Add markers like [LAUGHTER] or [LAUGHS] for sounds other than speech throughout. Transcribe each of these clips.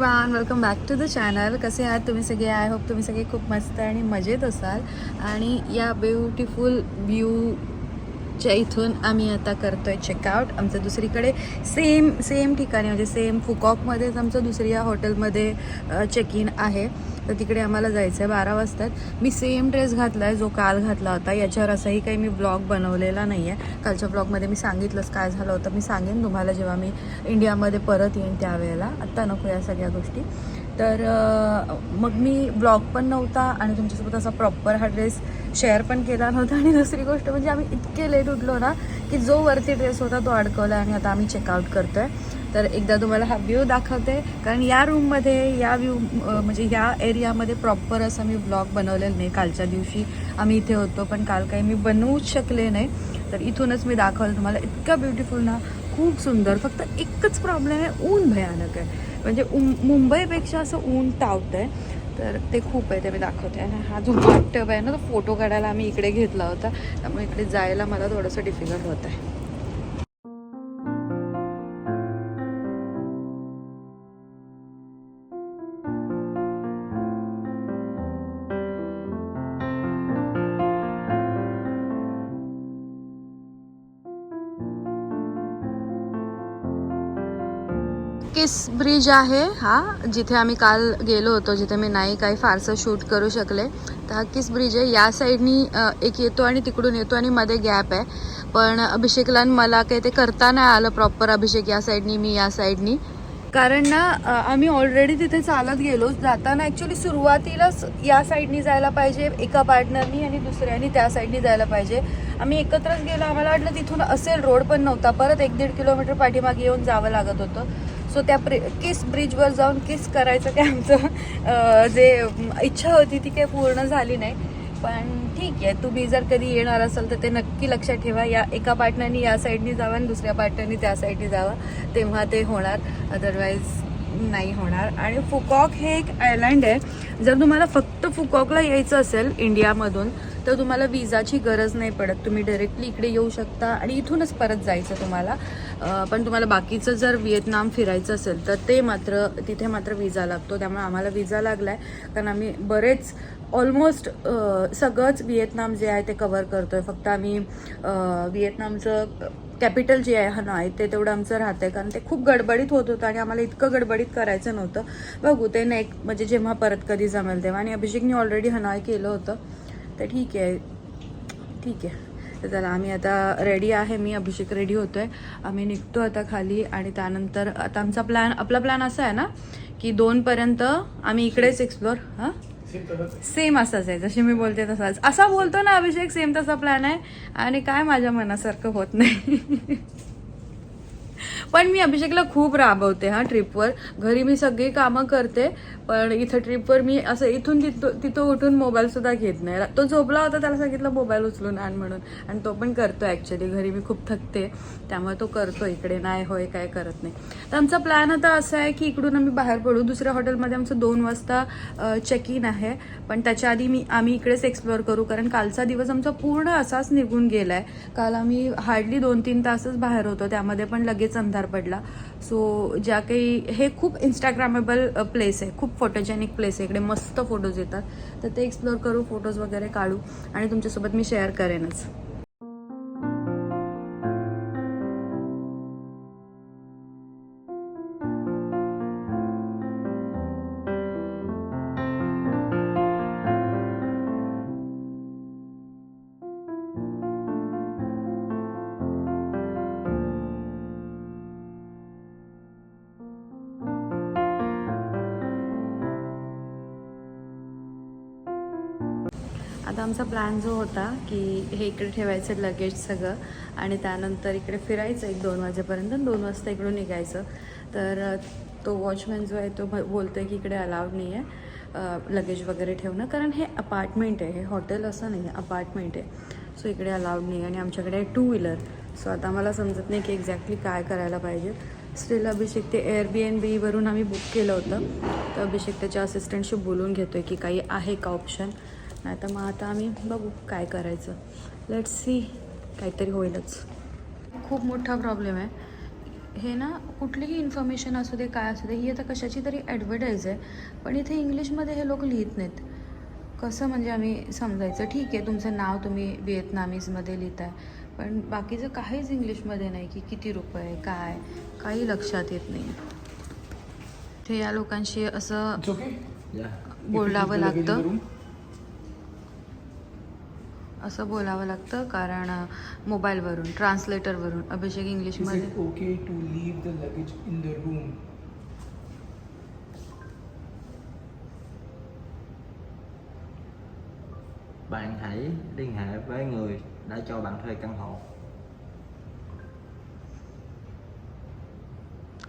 Everyone welcome back to the channel कसे आहात तुम्ही सगळे? आय होप तुम्ही सगळे खूप मस्त आणि मजेत असाल. आणि या ब्युटिफुल च्या इथून आम्ही आता करतोय चेकआउट आमचं दुसरीकडे सेम सेम ठिकाणी म्हणजे सेम फुकॉकमध्येच आमचं दुसऱ्या हॉटेलमध्ये चेक इन आहे. तर तिकडे आम्हाला जायचं आहे बारा वाजतात. मी सेम ड्रेस घातला आहे जो काल घातला होता. याच्यावर असाही काही मी ब्लॉग बनवलेला नाही आहे कालच्या ब्लॉगमध्ये मी सांगितलंच काय झालं होतं. मी सांगेन तुम्हाला जेव्हा मी इंडियामध्ये परत येईन त्यावेळेला. आत्ता नको या सगळ्या गोष्टी. तर मग मी ब्लॉग पण नव्हता आणि तुमच्यासोबत असा प्रॉपर हा ड्रेस शेअर पण केला नव्हता. आणि दुसरी गोष्ट म्हणजे आम्ही इतके लेट उठलो ना की जो वरती ड्रेस होता तो अडकवला आणि आता आम्ही चेकआउट करतोय. तर एकदा तुम्हाला हा व्ह्यू दाखवते. कारण या रूममध्ये या व्ह्यू म्हणजे या एरियामध्ये प्रॉपर असं मी ब्लॉग बनवलेलं नाही. कालच्या दिवशी आम्ही इथे होतो पण काल काही मी बनवूच शकले नाही. तर इथूनच मी दाखवलं तुम्हाला. इतका ब्युटिफुल ना खूप सुंदर. फक्त एकच प्रॉब्लेम आहे ऊन भयानक आहे. म्हणजे उम मुंबईपेक्षा असं ऊन तावतं आहे तर ते खूप आहे ते मी दाखवते. आणि हा जो टब आहे ना तो फोटो काढायला आम्ही इकडे घेतला होता. त्यामुळे इकडे जायला मला थोडंसं डिफिकल्ट होत आहे किस ब्रिज आहे हा? जिथे आम्ही काल गेलो होतो जिथे मी नाही काही फारसं शूट करू शकले. तर हा किस ब्रिज आहे. या साईडनी एक येतो आणि तिकडून येतो आणि मध्ये गॅप आहे. पण अभिषेकला आणि मला काही ते करता नाही आलं प्रॉपर अभिषेक या साईडनी मी या साईडनी. कारण ना आम्ही ऑलरेडी तिथे चालत गेलो. जाताना ॲक्च्युली सुरुवातीलाच या साईडनी जायला पाहिजे. एका पार्टनरनी आणि दुसऱ्यानी त्या साईडनी जायला पाहिजे. आम्ही एकत्रच गेलो. आम्हाला वाटलं तिथून असेल रोड पण नव्हता. परत एक दीड किलोमीटर पाठीमागे येऊन जावं लागत होतं. सो त्या प्रि किस ब्रिजवर जाऊन किस करायचं काय आमचं जे इच्छा होती ती काही पूर्ण झाली नाही. पण ठीक आहे तुम्ही जर कधी येणार असाल तर ते नक्की लक्षात ठेवा. या एका पार्टनरनी या साईडनी जावं आणि दुसऱ्या पार्टनरनी त्या साईडनी जावं. तेव्हा ते होणार. अदरवाईज नाही होणार. आणि फुकॉक हे एक आयलँड आहे. जर तुम्हाला फक्त फुकॉकला यायचं असेल इंडियामधून तर तुम्हाला विजाची गरज नाही पडत. तुम्ही डायरेक्टली इकडे येऊ शकता आणि इथूनच परत जायचं तुम्हाला. पण तुम्हाला बाकीचं जर व्हिएतनाम फिरायचं असेल तर ते मात्र तिथे मात्र विजा लागतो. त्यामुळे आम्हाला विजा लागला आहे कारण आम्ही बरेच ऑलमोस्ट सगळंच व्हिएतनाम जे आहे ते कवर करतो आहे फक्त आम्ही व्हिएतनामचं कॅपिटल जे आहे हनॉय ते तेवढं आमचं राहतं आहे कारण ते खूप गडबडीत होत होतं आणि आम्हाला इतकं गडबडीत करायचं नव्हतं. बघू ते नेक म्हणजे जेव्हा परत कधी जमेल तेव्हा. आणि अभिषेकने ऑलरेडी हनॉय केलं होतं. तर ठीक आहे. ठीक आहे. तर चला आम्ही आता रेडी आहे. मी अभिषेक रेडी होतोय. आम्ही निघतो आता खाली आणि त्यानंतर आता आमचा प्लॅन आपला प्लॅन असा आहे ना की दोनपर्यंत आम्ही इकडेच एक्सप्लोर हां? सेम असाच आहे. जशी मी बोलते तसाच. असा बोलतो ना अभिषेक सेम तसा प्लॅन आहे. आणि काय माझ्या मनासारखं होत नाही. पण मी अभिषेकला खूप राबवते हा ट्रिपवर घरी मी सगळी कामं करते. पण इथं ट्रिपवर मी असं इथून तिथं तिथं उठून मोबाईलसुद्धा घेत नाही. तो झोपला होता त्याला सांगितलं मोबाईल उचलून आण म्हणून. आणि तो पण करतो ॲक्च्युली घरी मी खूप थकते. त्यामुळे तो करतो इकडे नाही होय काय करत नाही. तर आमचा प्लॅन आता असा आहे की इकडून आम्ही बाहेर पडू. दुसऱ्या हॉटेलमध्ये आमचं दोन वाजता चेक इन आहे. पण त्याच्या आधी मी आम्ही इकडेच एक्सप्लोअर करू. कारण कालचा दिवस आमचा पूर्ण असाच निघून गेला आहे काल आम्ही हार्डली दोन तीन तासच बाहेर होतो. त्यामध्ये पण लगेच अंधार पडला. सो ज्या काही हे खूप इंस्टाग्रामेबल प्लेस आहे. खूप फोटोजेनिक प्लेस आहे. इकडे मस्त फोटोज येतात. तर ते एक्सप्लोअर करू फोटोज वगैरे काढू आणि तुमच्यासोबत मी शेअर करेनच. आता आमचा प्लॅन जो होता की हे इकडे ठेवायचं लगेज सगळं आणि त्यानंतर इकडे फिरायचं एक दोन वाजेपर्यंत दोन वाजता इकडून निघायचं. तर तो वॉचमॅन जो आहे तो बोलतो आहे की इकडे अलाउड नाही आहे लगेज वगैरे ठेवणं. कारण हे अपार्टमेंट आहे हे हॉटेल असं नाही आहे अपार्टमेंट आहे. सो इकडे अलाउड नाही आणि आमच्याकडे आहे टू व्हीलर. सो आता मला समजत नाही की एक्झॅक्टली काय करायला पाहिजे. स्टील अभिषेक ते एअर बी एन बीवरून आम्ही बुक केलं होतं. तर अभिषेक त्याच्या असिस्टंटशी बोलून घेतो आहे की काही आहे का ऑप्शन नाही तर मग आता आम्ही बघू काय करायचं. लेट्स सी काहीतरी होईलच. खूप मोठा प्रॉब्लेम आहे. हे ना कुठलीही इन्फॉर्मेशन असू दे काय असू दे ही आता कशाची तरी ॲडव्हर्टाईज आहे. पण इथे इंग्लिशमध्ये हे लोक लिहित नाहीत. कसं म्हणजे आम्ही समजायचं? ठीक आहे तुमचं नाव तुम्ही व्हिएतनामीजमध्ये लिहिताय. पण बाकीचं काहीच इंग्लिशमध्ये नाही की किती रुपये काय काही लक्षात येत नाही. ते या लोकांशी असं? बोलावं लागतं? असं बोलावं लागतं कारण मोबाईलवरून ट्रान्सलेटरवरून अभिषेक इंग्लिशमध्ये okay to leave the luggage in the room? Bạn hãy liên hệ với người đã cho bạn thuê căn hộ.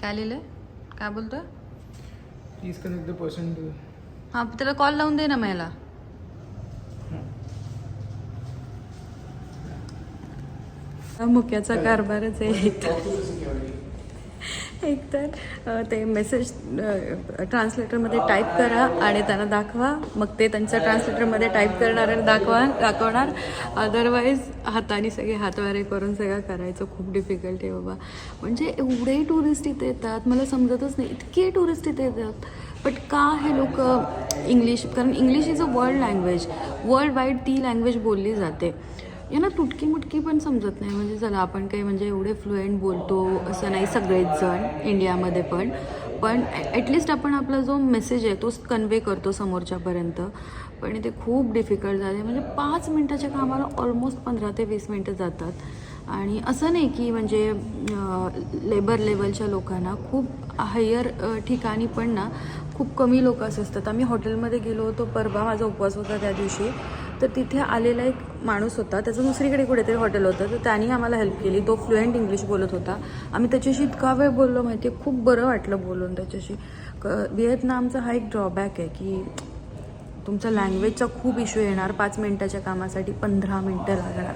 काय लिहिलंय काय बोलतोय Please connect the person to. हां त्याला कॉल लावून दे ना मला मुक्याचा कारभारच आहे. एक Talk to the security. एक तर अ, ते मेसेज ट्रान्सलेटरमध्ये टाईप करा आणि त्यांना दाखवा. मग ते त्यांच्या ट्रान्सलेटरमध्ये टाईप करणार आणि दाखवा दाखवणार. अदरवाईज हाताने सगळे हातवारे करून सगळं करायचं खूप डिफिकल्ट आहे बाबा. म्हणजे एवढे टुरिस्ट इथे येतात मला समजतच नाही. इतके टुरिस्ट इथे येतात. बट का हे लोक इंग्लिश कारण English is a world language world wide ती लँग्वेज बोलली जाते. यांना तुटकी मुटकी पण समजत नाही. म्हणजे चला आपण काही म्हणजे एवढे फ्लुएंट बोलतो असं नाही सगळेच जण इंडियामध्ये पण. पण ॲटलिस्ट आपण आपला जो मेसेज आहे तोच कन्वे करतो समोरच्यापर्यंत. पण ते खूप डिफिकल्ट झाले म्हणजे पाच मिनटाच्या कामाला ऑलमोस्ट पंधरा ते वीस मिनटं जातात. आणि असं नाही की म्हणजे लेबर लेवलच्या लोकांना खूप हायर ठिकाणी पण ना खूप कमी लोक असे असतात. आम्ही हॉटेलमध्ये गेलो होतो परवा माझा उपवास होता त्या दिवशी. तर तिथे आलेला एक माणूस होता. त्याचं दुसरीकडे कुठेतरी हॉटेल होतं. तर त्यांनी आम्हाला हेल्प केली. तो फ्लुएंट इंग्लिश बोलत होता. आम्ही त्याच्याशी इतका वेळ बोललो माहिती आहे? खूप बरं वाटलं बोलून त्याच्याशी. क व्हिएतनामचा हा एक ड्रॉबॅक आहे की तुमचा लँग्वेजचा खूप इश्यू येणार. पाच मिनिटाच्या कामासाठी पंधरा मिनटं लागणार.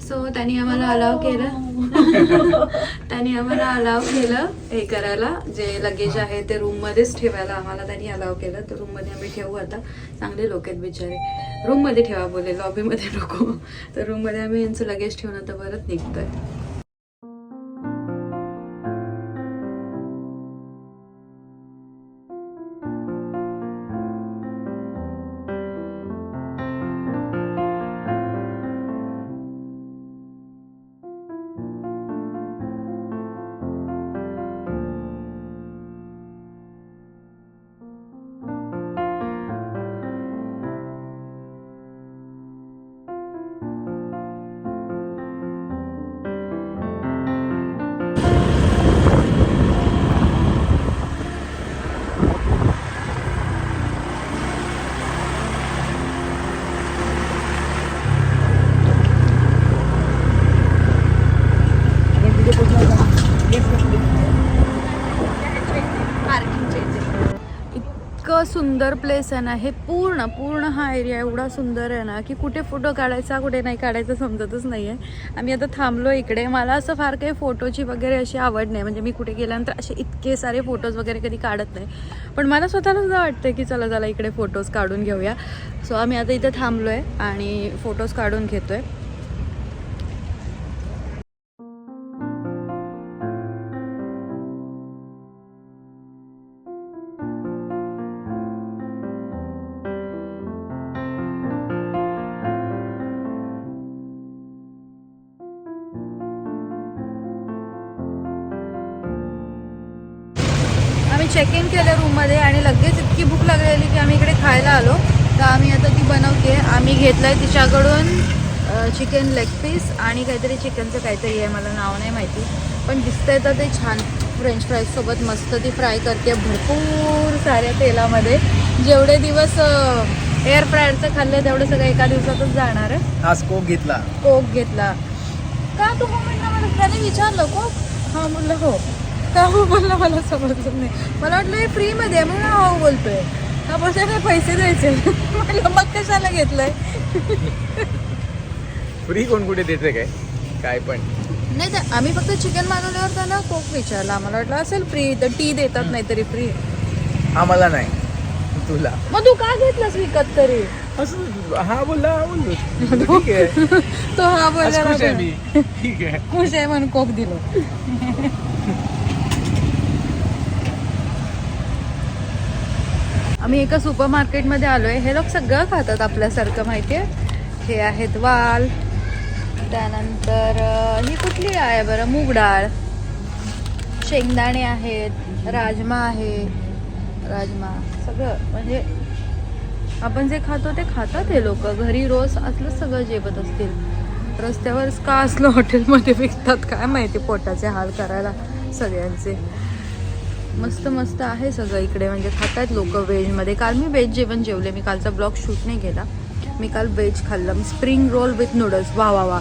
सो त्यांनी आम्हाला अलाव केलं. [LAUGHS] त्यांनी आम्हाला अलाव केलं हे करायला. जे लगेज आहे ते रूममध्येच ठेवायला आम्हाला त्यांनी अलाव केलं. तर रूममध्ये आम्ही ठेवू आता. चांगले लोक आहेत बिचारे. रूममध्ये ठेवा बोले लॉबीमध्ये नको. [LAUGHS] तर रूममध्ये आम्ही यांचं लगेज ठेवून आता परत निघतोय. सुंदर प्लेस आहे ना हे पूर्ण पूर्ण हा एरिया एवढा सुंदर आहे ना की कुठे फोटो काढायचा कुठे नाही काढायचा समजतच नाही आहे आम्ही आता थांबलो इकडे. मला असं फार काही फोटोची वगैरे अशी आवड नाही. म्हणजे मी कुठे गेल्यानंतर असे इतके सारे फोटोज वगैरे कधी काढत नाही. पण मला स्वतःला सुद्धा वाटतं की चला चला इकडे फोटोज काढून घेऊया. सो आम्ही आता इथे थांबलो आहे आणि फोटोज काढून घेतो आहे चेक इन केलं रूममध्ये आणि लगेच इतकी भूक लागलेली की आम्ही इकडे खायला आलो. तर आम्ही आता ती बनवते. आम्ही घेतलं आहे तिच्याकडून चिकन लेग पीस आणि काहीतरी चिकनचं काहीतरी आहे. मला नाव नाही माहिती. पण दिसतंय तर ते छान. फ्रेंच फ्राईजसोबत मस्त ती फ्राय करते भरपूर साऱ्या तेलामध्ये. जेवढे दिवस एअर फ्रायरचं खाल्लं तेवढं सगळं एका दिवसातच जाणार आहे. हा स्कोप घेतला. कोक घेतला. का तू हो त्याने विचारलं कोक हा म्हणलं हो. का हो बोलला मला समजत नाही. मला वाटलं हे फ्रीमध्ये आहे म्हणून हा हो बोलतोय. हा बोलतोय काय पैसे द्यायचे? [LAUGHS] म्हणलं मग कशाला घेतलंय? फ्री कोण कुठे देते काय? काय पण. नाही तर आम्ही फक्त चिकन मागवल्यावर त्याला कोक विचारला. आम्हाला वाटलं असेल फ्री तर टी देतात नाही तरी फ्री आम्हाला नाही. तुला. मग तू का घेतलास विकत तरी? असं हा बोलला हा बोललो. ठीक आहे. [LAUGHS] तो हा आज खुश आहे बोलला मी. ठीक आहे. खुश आहे म्हणून कोक दिलो. [LAUGHS] आम्ही एका सुपर मार्केटमध्ये आलो आहे हे लोक सगळं खातात आपल्यासारखं माहिती आहे हे आहेत वाल. त्यानंतर ही कुठली आहे बरं? मूग डाळ. शेंगदाणे आहेत राजमा आहे. राजमा सगळं. म्हणजे आपण जे खातो ते खातात हे लोक. घरी रोज असलं सगळं जेवत असतील. रस्त्यावरच का असलं हॉटेलमध्ये विकतात? काय माहिती पोटाचे हाल करायला सगळ्यांचे. मस्त मस्त आहे सगळं इकडे. म्हणजे खातात लोक व्हेजमध्ये काल मी व्हेज जेवण जेवले. मी कालचा ब्लॉग शूट नाही केला. मी काल व्हेज खाल्लं. Spring roll with noodles. वा वा वा.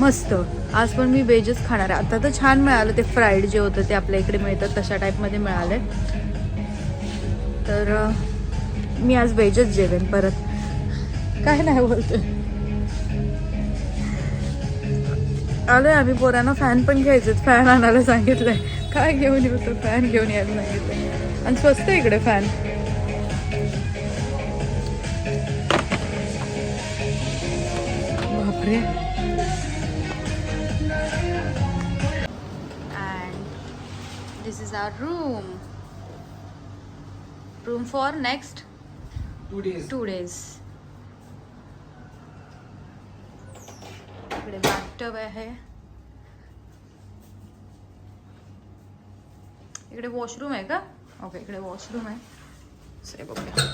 मस्त. आज पण मी व्हेजच खाणार आहे. आता तर छान मिळालं ते फ्राईड जे होतं ते आपल्या इकडे मिळतात तशा टाईपमध्ये मिळाले तर मी आज व्हेजच जेवेन परत. काय नाही बोलते. आलोय आम्ही पोरांना फॅन पण घ्यायचे फॅन आणायला सांगितलंय. काय घेऊन येऊ तर फॅन घेऊन यायला सांगितलंय. आणि स्वस्त आहे इकडे फॅन बापरे. And this is our room room for next two days two days इकडे बाथटब आहे इकडे वॉशरूम आहे का? ओके इकडे वॉशरूम आहे बघूया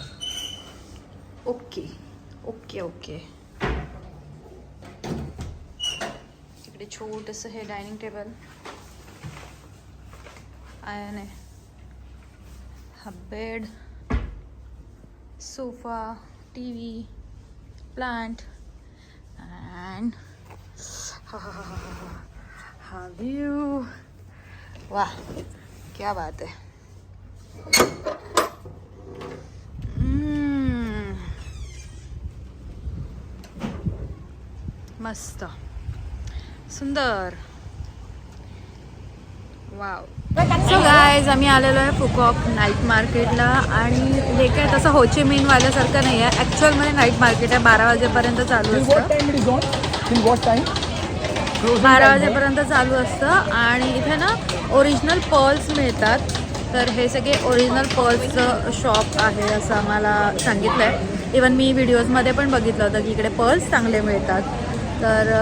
ओके ओके ओके इकडे छोटंसं हे डायनिंग टेबल आयन आहे हा bed sofa, TV, plant and हा व्यू वाह क्या बात है। Mm. मस्त। सुंदर। वाव सो गायज आम्ही आलेलो आहे फुकॉक नाईट मार्केटला आणि हे काय तसं होची मेन वाल्यासारखं नाही आहे ॲक्च्युअलमध्ये नाईट मार्केट आहे. बारा वाजेपर्यंत चालू असतं. बारा वाजेपर्यंत चालू असतं आणि इथे ना ओरिजिनल पर्ल्स मिळतात. तर हे सगळे ओरिजिनल पर्ल्सचं शॉप आहे असं आम्हाला सांगितलं आहे इवन मी व्हिडिओजमध्ये पण बघितलं होतं की इकडे पर्ल्स चांगले मिळतात. तर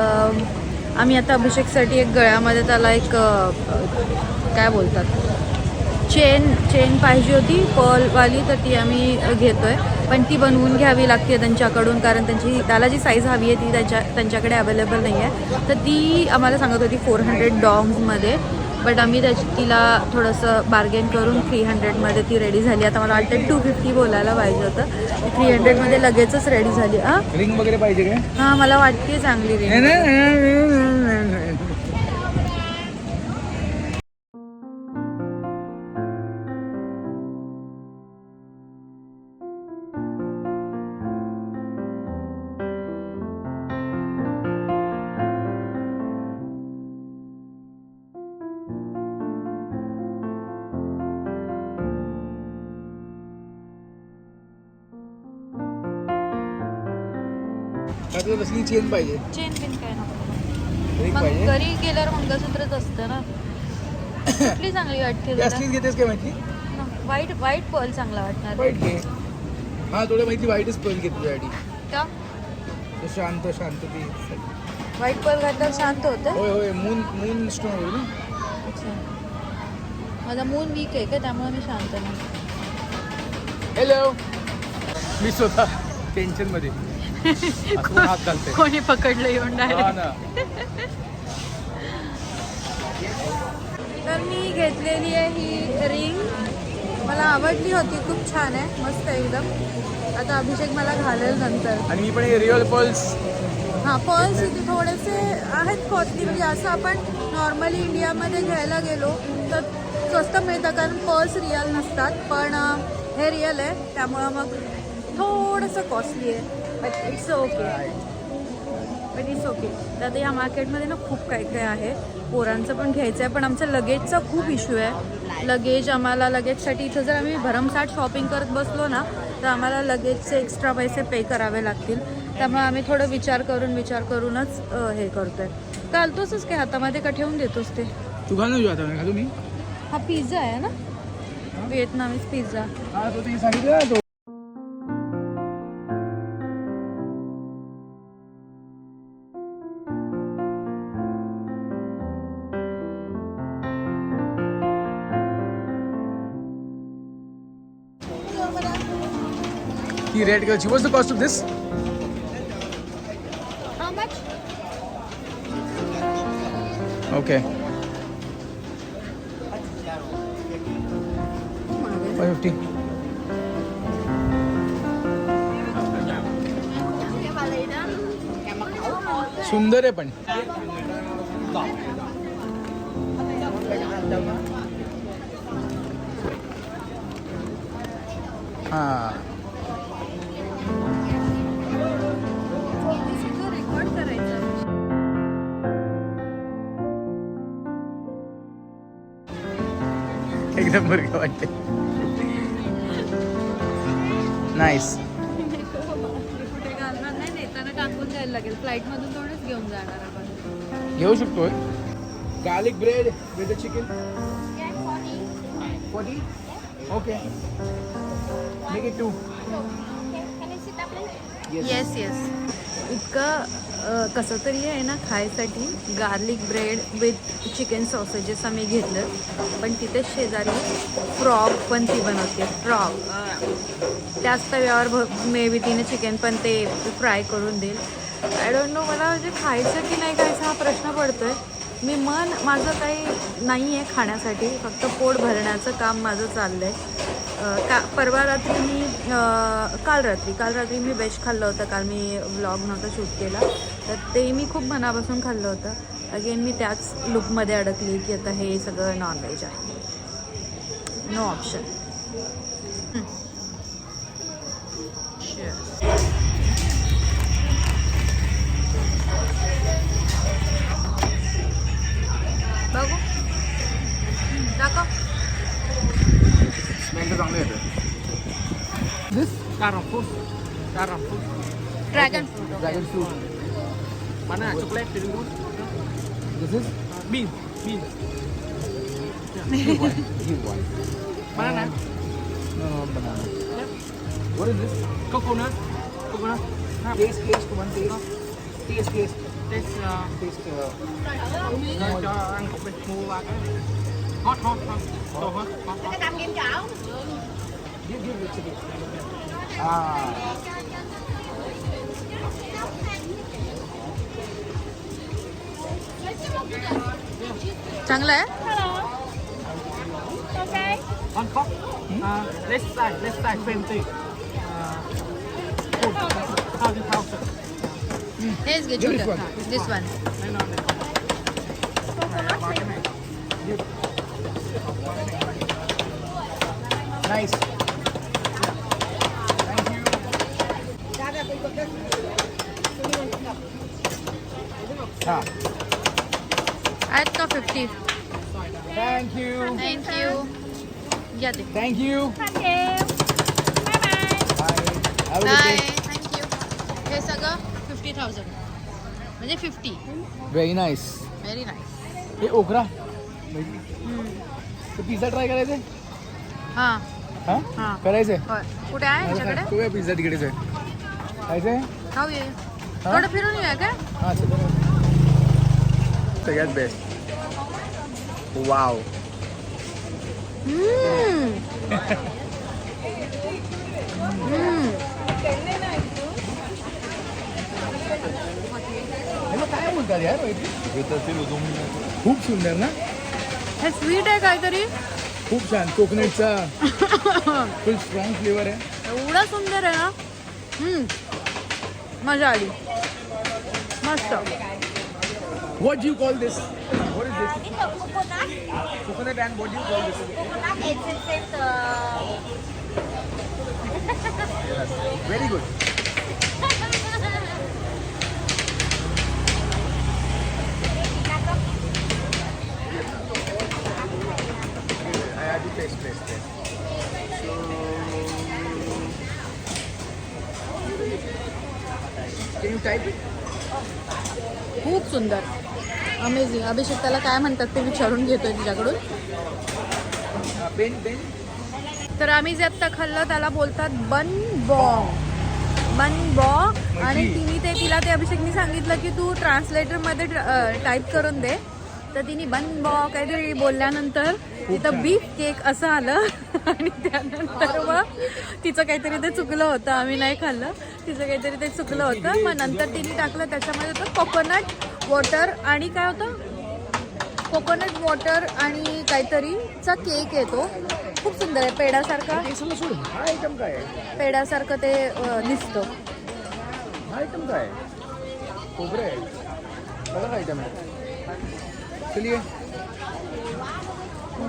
आम्ही आता अभिषेकसाठी एक गळ्यामध्ये त्याला एक काय बोलतात? चेन चेन पाहिजे होती पर्लवाली तर ती आम्ही घेतो आहे पण ती बनवून घ्यावी लागते त्यांच्याकडून कारण त्यांची त्याला जी साईज हवी आहे ती त्यांच्या त्यांच्याकडे अवेलेबल नाही आहे. तर ती आम्हाला सांगत होती फोर हंड्रेड डॉंग्समध्ये बट आम्ही त्याची तिला थोडंसं बार्गेन करून थ्री हंड्रेडमध्ये ती रेडी झाली. आता मला वाटतं टू फिफ्टी बोलायला पाहिजे होतं. थ्री हंड्रेडमध्ये लगेचच रेडी झाली. हां रिंग वगैरे पाहिजे हां मला वाटते चांगली रेडी का तुला कसली चेन पाहिजे. चेन पिन काय नको. मग पाहिजे. घरी गेल्यावर मंगळसूत्रच असतं ना. कुठली चांगली वाटते तुला असलीच घेतेस काय माहिती? वाईट वाईट पर्ल चांगला वाटणार वाईट घे. हा तुला माहिती वाईटच पल घेते तुझ्यासाठी का? तो शांत शांत ती. वाईट पर्ल घातल्यावर शांत होतं? होय होय मून मून स्टोन होईल ना? अच्छा. माझा मून वीक आहे का? त्यामुळे मी शांत नाही. हॅलो मी स्वतः टेन्शन [LAUGHS] हात घालते. कोणी पकडलं येऊन हा डायरेक्ट ना तर मी घेतलेली आहे ही रिंग मला आवडली होती खूप छान आहे मस्त आहे एकदम. आता अभिषेक मला घालेल नंतर. आणि मी पण हे रिअल पल्स हां पर्ल्स इथे थोडेसे आहेत कॉस्टली म्हणजे असं आपण नॉर्मली इंडियामध्ये घ्यायला गेलो तर स्वस्त मिळतं कारण पर्ल्स रिअल नसतात. पण अं, हे रिअल आहे त्यामुळं मग थोडंसं कॉस्टली आहे. But it's okay but it's okay तर आता या मार्केटमध्ये ना खूप काही काय आहे. पोरांचं पण घ्यायचं आहे पण आमच्या लगेजचा खूप इश्यू आहे. लगेज आम्हाला लगेजसाठी इथं जर आम्ही भरमसाठ शॉपिंग करत बसलो ना तर आम्हाला लगेचचे एक्स्ट्रा पैसे पे करावे लागतील. त्यामुळे आम्ही थोडं विचार करून विचार करूनच हे करतोय. घालतोसच काय हातामध्ये का ठेवून देतोस ते? तू घाल ना जो आता घालू मी हा पिझ्झा आहे ना? Vietnamese pizza हा तो ते सांगितलं ना तो ही रेड कलरची was the cost of this How much? Okay five fifty सुंदर आहे पण हा घेऊन जाणार आपण घेऊ शकतोय. Garlic bread with chicken forty okay make it two yes yes इतकं कसं तरी आहे ना खायसाठी garlic bread with chicken sausages आम्ही घेतलं. पण तिथे शेजारी फ्रॉग पण ती बनवते. फ्रॉग त्याच तव्यावर भ मे बी तिने चिकन पण ते फ्राय करून देईल. आय डोंट नो मला म्हणजे खायचं की नाही खायचं हा प्रश्न पडतो आहे मी मन माझं काही नाही आहे खाण्यासाठी. फक्त पोट भरण्याचं काम माझं चाललं आहे का परवा रात्री मी काल रात्री काल रात्री मी बेस्ट खाल्लं होतं. काल मी व्लॉग नव्हता शूट केला. तर ते मी खूप मनापासून खाल्लं होतं. अगेन मी त्याच लुकमध्ये अडकली की आता हे सगळं नॉनव्हेज आहे. नो ऑप्शन बघू. दाखव. Dragon fruit dragon fruit Mana chocolate Telugu? This is bean. Bean. Yeah. [LAUGHS] you? Banana. No, no, banana. Yeah. What is this? Coconut. Coconut. Taste, taste, one taste. Taste. Taste, taste. Taste. Uh, taste. Uh, no, cho ăn cục bịch mua ba cái. Hot, hot, hot. So hot, hot, hot. Cái cam kim chảo. Give, give it to me. Ah. चांगलं आहे One cup. Uh, let's start. Let's start twenty. Uh, food. Thousand thousand. हेच घे This छोटं one. दिस one म्हणजे fifty very nice very nice हे okra तो pizza try करायचे हाँ. हाँ? हाँ. करायचे कुठे आहे तुझ्याकडे तो पिझ्झा तिकडेच आहे खायचंय खाऊ ये. थोडं फिरून येऊया काय हाँ चल। सगळ्यात बेस्ट वाव हम्म. [LAUGHS] हम्म. ह्याला काय बोलतात यार खूप सुंदर ना? हे स्वीट आहे काहीतरी. खूप छान. कोकोनटचा फुल स्ट्रॉंग फ्लेवर आहे. एवढा सुंदर आहे ना? हम्म. मजा आली. मस्त. Is this? Coconut. And what do you call this? Very good. खूप सुंदर. अमेझिंग अभिषेक त्याला काय म्हणतात ते विचारून घेतोय तिच्याकडून तर आम्ही जे आत्ता खाल्लं त्याला बोलतात बन बॉ. बन बॉ. आणि तिने ते तिला ते अभिषेकने सांगितलं की तू ट्रान्सलेटरमध्ये टाईप करून दे. तर तिने बन बॉ काहीतरी बोलल्यानंतर तिथं बीफ केक असं आलं. आणि त्यानंतर मग तिचं काहीतरी ते चुकलं होतं. आम्ही नाही खाल्लं. तिचं काहीतरी ते चुकलं होतं. मग नंतर तिने टाकलं. त्याच्यामध्ये होतं कोकोनट वॉटर आणि काय होतं? कोकोनट वॉटर आणि काहीतरीचा केक येतो. खूप सुंदर आहे. पेड्यासारखा पेड्यासारखं ते दिसतं. आयटम काय खोबरं आयटम आहे. चलिए।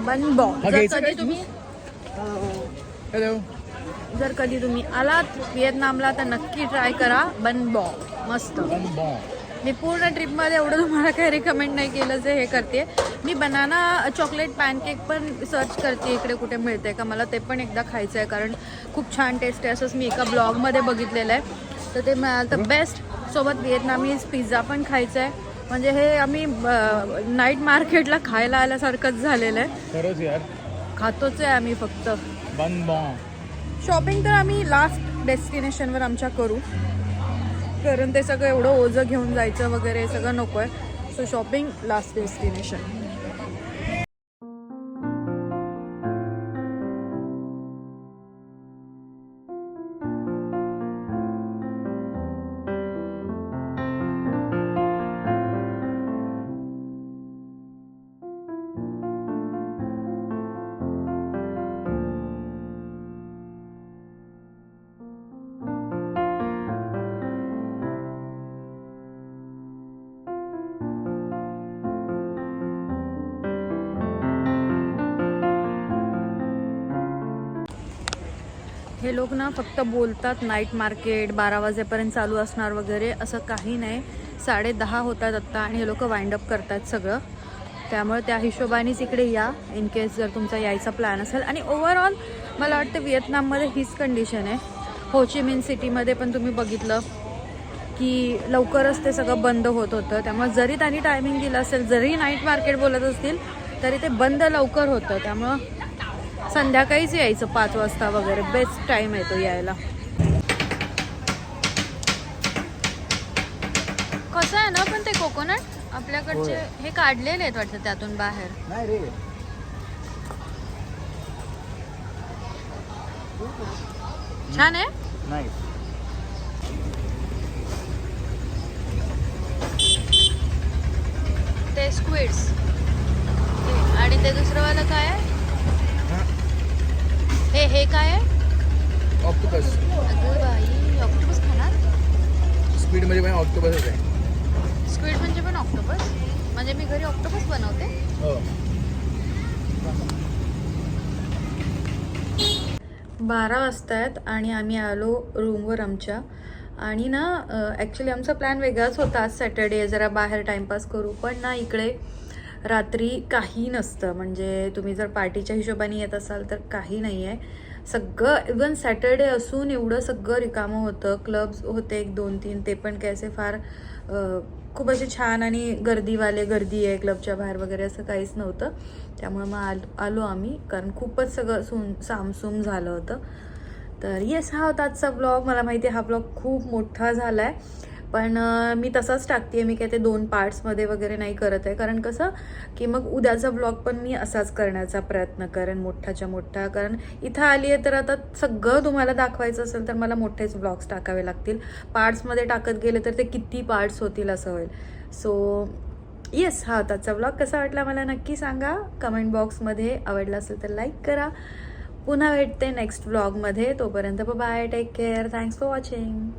बन बॉ। हा जर घ्यायचा. कधी काय तुम्ही हॅलो जर कधी तुम्ही आलात व्हिएतनामला तर नक्की ट्राय करा बन बॉ. मस्त. मी पूर्ण ट्रिपमध्ये एवढं तुम्हाला काही रिकमेंड नाही केलं जे हे करते मी बनाना चॉकलेट पॅनकेक पण सर्च करते इकडे कुठे मिळते का मला ते पण एकदा खायचं आहे कारण खूप छान टेस्ट आहे. असंच मी एका ब्लॉगमध्ये बघितलेलं आहे. तर ते मिळालं. तर बेस्ट सोबत व्हिएतनामीज पिझ्झा पण खायचा आहे म्हणजे हे आम्ही नाईट मार्केटला खायला आल्यासारखंच झालेलं आहे. खरंच यार. खातोच आहे आम्ही फक्त. शॉपिंग तर आम्ही लास्ट डेस्टिनेशनवर आमच्या करू. कारण ते सगळं एवढं ओझं घेऊन जायचं वगैरे सगळं नको आहे सो शॉपिंग लास्ट डेस्टिनेशन हे लोक ना फक्त बोलतात नाईट मार्केट बारा वाजेपर्यंत चालू असणार वगैरे असं काही नाही. साडे दहा होतात आत्ता आणि हे लोक वाइंडअप करतात सगळं. त्यामुळे त्या हिशोबानेच इकडे या इन केस जर तुमचा यायचा प्लॅन असेल. आणि ओव्हरऑल मला वाटतं व्हिएतनाममध्ये हीच कंडिशन आहे. होचिमिन सिटीमध्ये पण तुम्ही बघितलं की लवकरच ते सगळं बंद होत होतं. त्यामुळे जरी त्यांनी टायमिंग दिलं असेल जरी नाईट मार्केट बोलत असतील तरी ते बंद लवकर होतं. त्यामुळं संध्याकाळीच यायचं पाच वाजता वगैरे. बेस्ट टाइम आहे तो यायला. कसं आहे ना पण ते कोकोनट आपल्याकडचे हे काढलेले आहेत वाटतं त्यातून बाहेर. नाही रे. छान आहे? नाही. ते स्क्विड्स आणि ते दुसरंवालं काय आहे? हे हे काय आहे? ऑक्टोपस अगं बाई ऑक्टोपस खाणार? स्पीडमध्ये पण ऑक्टोपसच आहे. स्क्विड म्हणजे पण ऑक्टोपस म्हणजे मी घरी ऑक्टोपस बनवते? हो. बारा वाजता आहेत आणि आम्ही आलो रूमवर आमच्या. आणि ना ॲक्च्युली आमचा प्लॅन वेगळाच होता आज सॅटर्डे जरा बाहेर टाईमपास करू. पण ना इकडे रात्री काही नसतं. म्हणजे तुम्ही जर पार्टीच्या हिशोबाने येत असाल तर काही नाही आहे सगळं इवन सॅटर्डे असून एवढं सगळं रिकामं होतं. क्लब्स होते एक दोन तीन ते पण काय असे फार खूप असे छान आणि गर्दीवाले गर्दी आहे क्लबच्या बाहेर वगैरे असं काहीच नव्हतं. त्यामुळे मग आल आलो आम्ही. कारण खूपच सगळं सुम सामसूम झालं होतं. तर येस हा होता आजचा ब्लॉग मला माहिती आहे हा ब्लॉग खूप मोठा झाला आहे पण मी तसाच टाकते मी काय ते दोन पार्ट्समध्ये वगैरे नाही करत आहे. कारण कसं की मग उद्याचा ब्लॉग पण मी असाच करण्याचा प्रयत्न करेन मोठाच्या मोठा कारण इथं आली आहे तर आता सगळं तुम्हाला दाखवायचं असेल तर मला मोठेच ब्लॉग्स टाकावे लागतील. पार्ट्समध्ये टाकत गेले तर ते किती पार्ट्स होतील असं होईल. सो येस हा आताचा ब्लॉग कसा वाटला मला नक्की सांगा. कमेंट बॉक्समध्ये आवडला असेल तर लाईक करा. पुन्हा भेटते नेक्स्ट ब्लॉगमध्ये तोपर्यंत bye take care thanks for watching